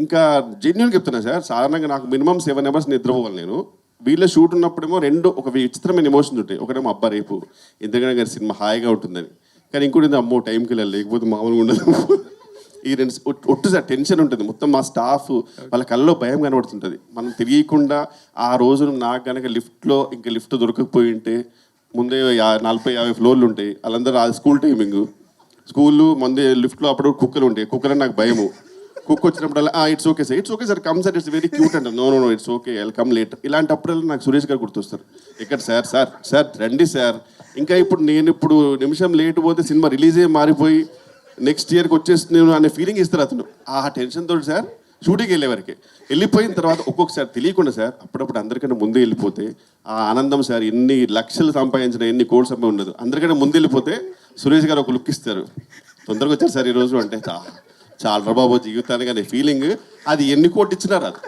ఇంకా జెన్యున్ చెప్తున్నా సార్. సాధారణంగా నాకు మినిమం సెవెన్ అవర్స్ నిద్రపోవాలి నేను. వీళ్ళ షూట్ ఉన్నప్పుడేమో రెండు ఒక విచిత్రమైన ఎమోషన్స్ ఉంటాయి. ఒకటేమో అబ్బా రేపు ఎందుకంటే గారి సినిమా హాయిగా ఉంటుందని. కానీ ఇంకోటి అమ్మో టైంకి వెళ్ళాలి. లేకపోతే మామూలుగా ఉండదు. ఈ రెండు ఒట్టు సార్ టెన్షన్ ఉంటుంది. మొత్తం మా స్టాఫ్ వాళ్ళ కళ్ళలో భయం కనబడుతుంటుంది. మనం తెలియకుండా ఆ రోజు నాకు కనుక లిఫ్ట్లో ఇంకా లిఫ్ట్ దొరకకపోయి ఉంటే ముందే యా- నలభై యాభై ఫ్లోర్లు ఉంటాయి. వాళ్ళందరూ ఆ స్కూల్ టైమింగ్ స్కూల్ ముందే లిఫ్ట్లో అప్పుడు కుక్కలు ఉంటాయి. కుక్కలు నాకు భయము. కుక్ వచ్చినప్పుడల్లా it's okay sir it's okay sir come sir it's very cute అంటారు no no no it's okay I come late ఇలాంటప్పుడల్లా నాకు సురేష్ గారు గుర్తొస్తారు. ఇక్కడ సార్ సార్ సార్ రండి సార్. ఇంకా ఇప్పుడు నేను ఇప్పుడు నిమిషం లేట్ పోతే సినిమా రిలీజే మారిపోయి నెక్స్ట్ ఇయర్కి వచ్చేస్తున్నాను అనే ఫీలింగ్ ఇస్తారు అతను. ఆ టెన్షన్ తోటి సార్ షూటింగ్ వెళ్ళేవరకే వెళ్ళిపోయిన తర్వాత ఒక్కొక్కసారి తెలియకుండా సార్ అప్పుడప్పుడు అందరికన్నా ముందే వెళ్ళిపోతే ఆ ఆనందం సార్ ఎన్ని లక్షలు సంపాదించిన ఎన్ని కోట్లు సంపాదించి ఉండదు. అందరికన్నా ముందు వెళ్ళిపోతే సురేష్ గారు ఒక లుక్ ఇస్తారు. తొందరగా వచ్చారు సార్ ఈరోజు అంటే. చాలా బాబు జీవితానికి అనే ఫీలింగ్ అది ఎన్ని కోట్లు ఇచ్చినారు అది?